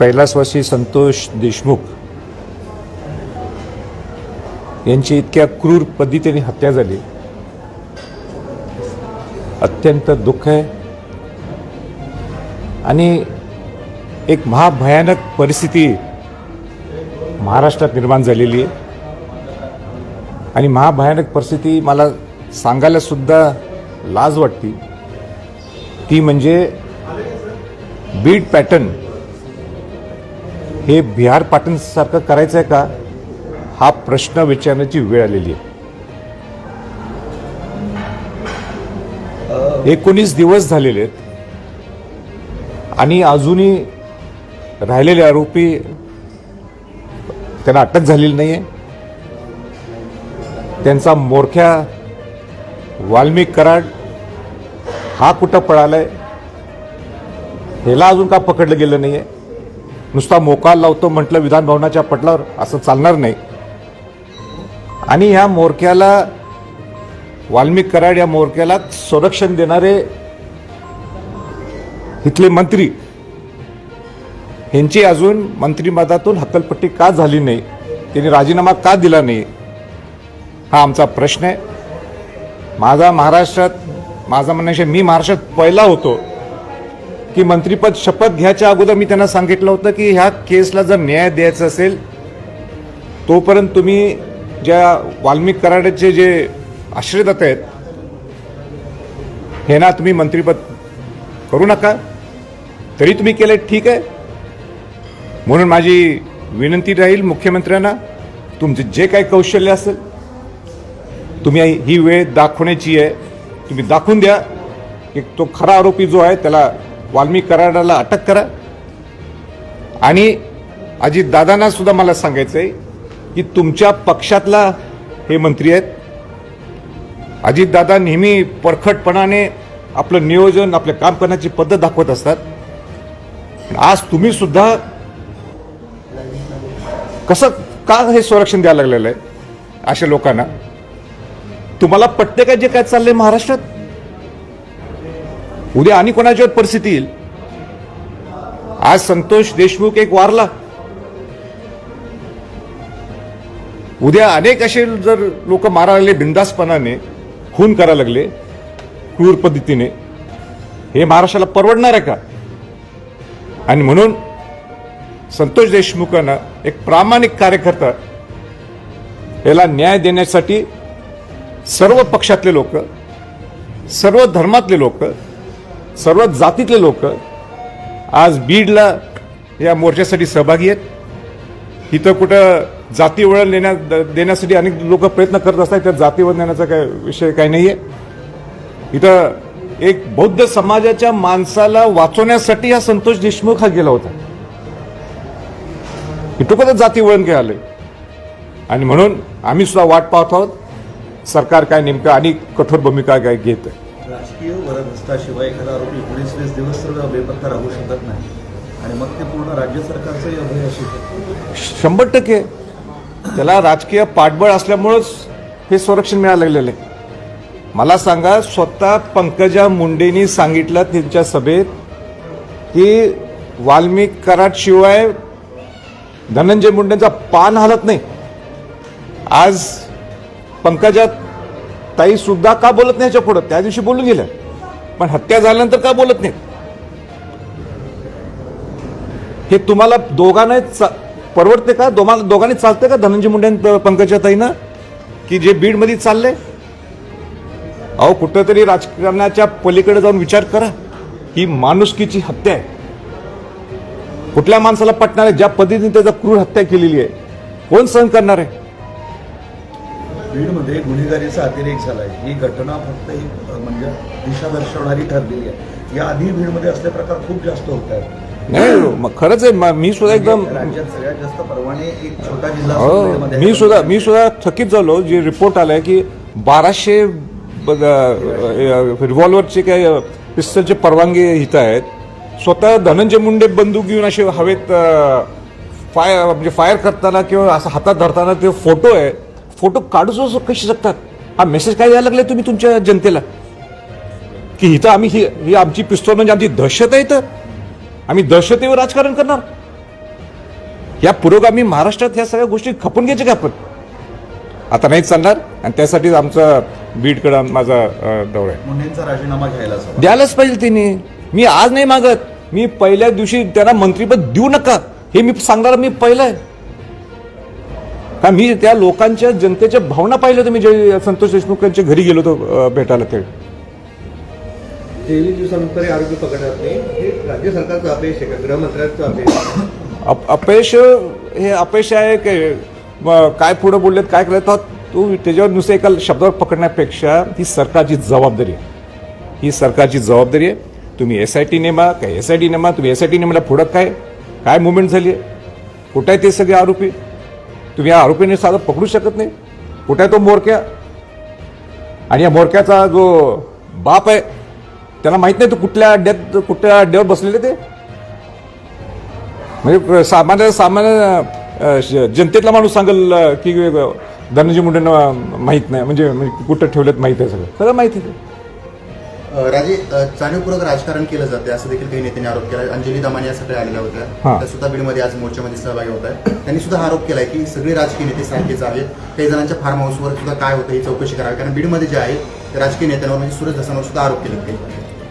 कैलासवासी संतोष देशमुख यांची इतक्या क्रूर पद्धतीने हत्या झाली. अत्यंत दुःख आहे. आणि एक महाभयानक परिस्थिती महाराष्ट्रात निर्माण झालेली आहे. आणि महाभयानक परिस्थिती मला सांगायलासुद्धा लाज वाटते. ती म्हणजे बीड पॅटर्न हे बिहार पाटणसारखं करायचं आहे का? हा प्रश्न विचारण्याची वेळ आलेली आहे. एकोणीस दिवस झालेले आहेत. आणि अजूनही राहिलेले आरोपी त्यांना अटक झालेली नाही आहे त्यांचा मोरख्या वाल्मिक कराड हा कुठं पळालाय? ह्याला अजून का पकडलं गेलं नाही आहे नुसता मोकाल लावतो म्हटलं विधान भवनाच्या पटलावर असं चालणार नाही. आणि ह्या मोरक्याला वाल्मिक कराड या मोरक्याला संरक्षण देणारे इथले मंत्री ह्यांची अजून मंत्रिमंडळातून हक्कलपट्टी का झाली नाही? त्यांनी राजीनामा का दिला नाही? हा आमचा प्रश्न आहे. माझा महाराष्ट्रात माझा म्हणण्याशी मी महाराष्ट्रात पहिला होतो. की मंत्रीपद शपथ घ्यायच्या अगोदर मी त्यांना सांगितलं होतं की ह्या केसला जर न्याय द्यायचा असेल तोपर्यंत तुम्ही ज्या वाल्मिक कराडाचे जे आश्रयदाते आहेत हे ना तुम्ही मंत्रीपद करू नका. तरी तुम्ही केलं ठीक आहे. म्हणून माझी विनंती राहील मुख्यमंत्र्यांना तुमचे जे काही कौशल्य असेल तुम्ही ही वेळ दाखवण्याची आहे. तुम्ही दाखवून द्या. की तो खरा आरोपी जो आहे त्याला वाल्मिक कराडाला अटक करा. आणि अजितदादांना सुद्धा मला सांगायचं आहे की तुमच्या पक्षातला हे मंत्री आहेत. अजितदादा नेहमी परखटपणाने आपलं नियोजन आपले काम करण्याची पद्धत दाखवत असतात. आज तुम्ही सुद्धा कसं का हे संरक्षण द्यायला लागलेलं आहे अशा लोकांना? तुम्हाला पटते का जे काय चाललंय महाराष्ट्रात? उद्या आणि कोणाच्यावर परिस्थिती येईल? आज संतोष देशमुख एक वारला. उद्या अनेक असे जर लोक मारायला लागले बिंदासपणाने खून करायला लागले क्रूर पद्धतीने. हे महाराष्ट्राला परवडणार आहे का? आणि म्हणून संतोष देशमुखांना एक प्रामाणिक कार्यकर्ता याला न्याय देण्यासाठी सर्व पक्षातले लोक सर्व धर्मातले लोक सर्व जातीतले लोक आज बीडला या मोर्चासाठी सहभागी आहेत. इथं कुठं जाती वळण देण्या देण्यासाठी अनेक लोक प्रयत्न करत असतात त्या जाती वळण देण्याचा काय विषय काही नाही आहे इथं एक बौद्ध समाजाच्या माणसाला वाचवण्यासाठी हा संतोष देशमुख हा गेला होता. इथं कुठं जाती वळण काय आलं आणि म्हणून आम्ही सुद्धा वाट पाहत आहोत. सरकार काय नेमकं आणि कठोर भूमिका काय घेत आहे राजकीय वरदहस्ताशिवाय एखादा आरोपी एकोणीस वीस दिवस तर बेपत्ता राहू शकत नाही. आणि मग ते पूर्ण राज्य सरकारचंही अभय असू शकतं. शंभर टक्के. त्याला राजकीय पाठबळ असल्यामुळंच हे संरक्षण मिळायला लागलेलं आहे. मला सांगा स्वतः पंकजा मुंडेंनी सांगितलं त्यांच्या सभेत की वाल्मिक कराटशिवाय धनंजय मुंडेंचा पान हलत नाही. आज पंकजा ताई सुद्धा का बोलत नाही याच्या पुढं? त्या दिवशी बोलून गेल्या. पण हत्या झाल्यानंतर का बोलत नाही हे तुम्हाला दोघांना परवडते का? दोघांना दोघांनी चालते का धनंजय मुंडे आणि पंकजा ताईनं? की जे बीडमध्ये चाललंय अहो कुठंतरी राजकारणाच्या पलीकडे जाऊन विचार करा. ही माणुसकीची हत्या आहे. कुठल्या माणसाला पटणार आहे? ज्या पद्धतीने त्याचा क्रूर हत्या केलेली आहे. कोण सहन करणार आहे? बीडमध्ये गुन्हेगारीचा अतिरेक झालाय. ही घटना फक्त एक म्हणजे दिशा दर्शवणारी ठरलेली आहे. या आधी बीडमध्ये असले प्रकार खूप जास्त होत आहेत. नाही मग खरंच आहे म- सुद्धा एकदम राज्यात सगळ्यात जास्त परवाने एक छोटा जिल्हा हो मी आहे. सुद्धा मी सुद्धा थकीत झालो जे रिपोर्ट आलाय की बाराशे रिव्हॉल्वरचे काय पिस्तलचे परवानगी इथं आहेत. स्वतः धनंजय मुंडे बंदूक घेऊन असे हवेत फायर म्हणजे फायर करताना किंवा असं हातात धरताना ते फोटो आहे. फोटो काढू कशी शकतात? हा मेसेज काय द्यायला लागले तुम्ही तुमच्या जनतेला? की इथं आम्ही ही ही आमची पिस्तूल म्हणजे आमची दहशत आहे इथं. आम्ही दहशतीवर राजकारण करणार. या पुरोगामी महाराष्ट्रात ह्या सगळ्या गोष्टी खपून घ्यायच्या का आपण? आता नाहीच चालणार आणि त्यासाठीच आमचा बीडकडं माझा अं, दौरा आहे. मुंडेंचा राजीनामा घ्यायलाच हवा द्यायलाच पाहिजे त्यांनी मी आज नाही मागत. मी पहिल्या दिवशी त्यांना मंत्रीपद देऊ नका. हे मी सांगणार मी पहिलं आहे. का मी त्या लोकांच्या जनतेच्या भावना पाहिल्या होत्या. मी जे संतोष देशमुख यांच्या घरी गेलो होतो भेटायला ते. तेवीस दिवसानंतर हे आरोग्य पकडणार नाही. हे राज्य सरकारचं अपयश आहे का? गृहमंत्र्यांचं अपयश आहे? अप अपयश हे अपयश आहे की काय पुढे बोललेत काय करत तू त्याच्यावर नुसतं एका शब्दावर पकडण्यापेक्षा ही सरकारची जबाबदारी आहे. ही सरकारची जबाबदारी आहे. तुम्ही एस आय टी नेमा काय एस आय टी नेमा तुम्ही एस आय टी नेमाला पुढं काय काय मुवमेंट झाली आहे? कुठे आहे ते सगळे आरोपी? तुम्ही या आरोपीने साधं पकडू शकत नाही. कुठे आहे तो मोरक्या? आणि या मोरक्याचा जो बाप आहे त्याला माहीत नाही तो कुठल्या अड्ड्यात कुठल्या अड्ड्यावर बसलेले ते? म्हणजे सामान्य सामान्य श- जनतेतला माणूस सांगेल की अ, धनंजय मुंडेंना माहीत नाही. म्हणजे, म्हणजे कुठं ठेवलेत माहीत आहे सगळं. सगळं माहिती आहे. राजे जाणीवपूर्वक राजकारण केलं जाते असं देखील काही नेत्यांनी आरोप केला अंजली दमानी या सगळ्या आलेल्या. होत्या. त्या सुद्धा बीडमध्ये आज मोर्चामध्ये सहभागी होत आहेत. त्यांनी सुद्धा आरोप केलाय की सगळे राजकीय नेते सारखेच आहेत. काही जणांच्या फार्म हाऊसवर सुद्धा काय होतं ही चौकशी करावी. कारण बीडमध्ये जे आहे राजकीय नेत्यांवर म्हणजे सुरेश धसांवर सुद्धा आरोप केले काही.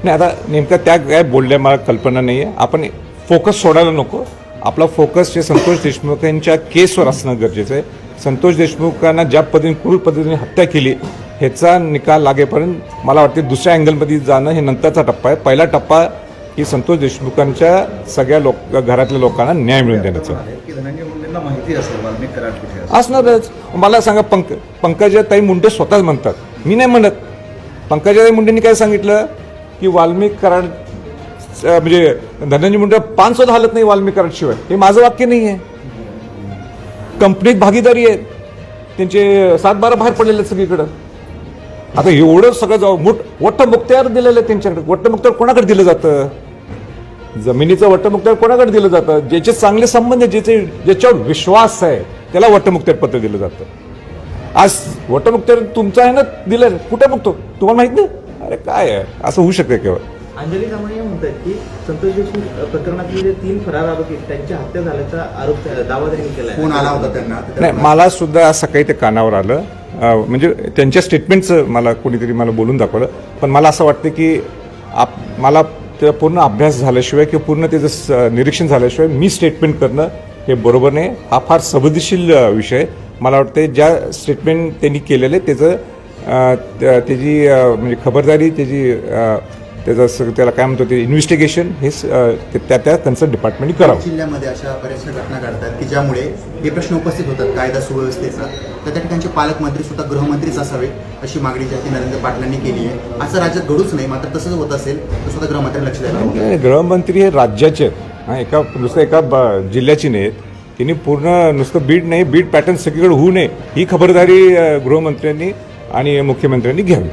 नाही आता नेमकं त्या काय बोलल्या मला कल्पना नाही आहे आपण फोकस सोडायला नको. आपला फोकस हे संतोष देशमुख यांच्या केसवर असणं गरजेचं आहे. संतोष देशमुखांना ज्या पद्धतीने क्रूर पद्धतीने हत्या केली ह्याचा निकाल लागेपर्यंत मला वाटते दुसऱ्या अँगलमध्ये जाणं हे नंतरचा टप्पा आहे. पहिला टप्पा की संतोष देशमुखांच्या सगळ्या लोक घरातल्या लोकांना न्याय मिळवून देण्याचा. असणारच. मला सांगा पंक पंकजाताई मुंडे स्वतःच म्हणतात. मी नाही म्हणत. पंकजाताई मुंडेंनी काय सांगितलं? की वाल्मिक कराड म्हणजे धनंजय मुंडे पान सुद्धा हालत नाही वाल्मिक कराडशिवाय हे माझं वाक्य नाही आहे. कंपनीत भागीदारी आहे त्यांचे सात बारा बाहेर पडलेले सगळीकडं. आता एवढं सगळं जाऊ मोठ वट्ट मुक्त्यावर दिलेलं आहे त्यांच्याकडे. वट्ट मुक्त्यावर कोणाकडे दिलं जातं? जमिनीचं वट्टमुक्त्यावर कोणाकडे दिलं जातं? ज्याचे चांगले संबंध ज्याचे ज्याच्यावर विश्वास आहे त्याला वट्टमुक्त्यार पत्र दिलं जातं. आज वट्टमुक्त्यार तुमचं आहे ना दिलं कुठे बघतो तुम्हाला माहीत नाही? अरे काय आहे? असं होऊ शकतं केवळ. अंजली कांबळे म्हणतात की संतोष देशमुख प्रकरणातले जे तीन फरार आरोपी आहेत, त्यांची हत्या झाल्याचा आरोप दावा त्यांनी केला फोन आला होता त्यांना. तर नाही मला सुद्धा सकाळी ते कानावर आलं. अं, म्हणजे त्यांच्या स्टेटमेंटचं मला कोणीतरी मला बोलून दाखवलं. पण मला असं वाटतं की आप मला त्या पूर्ण अभ्यास झाल्याशिवाय किंवा पूर्ण त्याचं स- निरीक्षण झाल्याशिवाय मी स्टेटमेंट करणं हे बरोबर नाही. हा फार संवेदनशील विषय मला वाटते ज्या स्टेटमेंट त्यांनी केलेलं आहे त्याचं त्या- त्याची म्हणजे खबरदारी त्याची त्याचं सग- त्याला काय म्हणतो ते इन्व्हेस्टिगेशन हे स- अं, ते- त्या त्या कन्सर्न डिपार्टमेंटने करावं. जिल्ह्यामध्ये अशा बऱ्याचशा घटना घडतात की ज्यामुळे हे प्रश्न उपस्थित होतात कायदा सुव्यवस्थेचा. तर त्या ठिकाणचे पालकमंत्री सुद्धा गृहमंत्रीच असावे अशी मागणी जी आहे ती नरेंद्र पाटलांनी केली आहे. असं राज्यात घडूच नाही मात्र तसंच होत असेल तर सुद्धा गृहमंत्र्यांनी लक्ष द्यायला हवं. नाही, गृहमंत्री हे राज्याचे. आहेत हा एका नुसतं एका ब- जिल्ह्याची नाहीत. त्यांनी पूर्ण नुसतं बीड नाही बीड पॅटर्न सगळीकडे होऊ नये ही खबरदारी अ, गृहमंत्र्यांनी आणि मुख्यमंत्र्यांनी घ्यावी.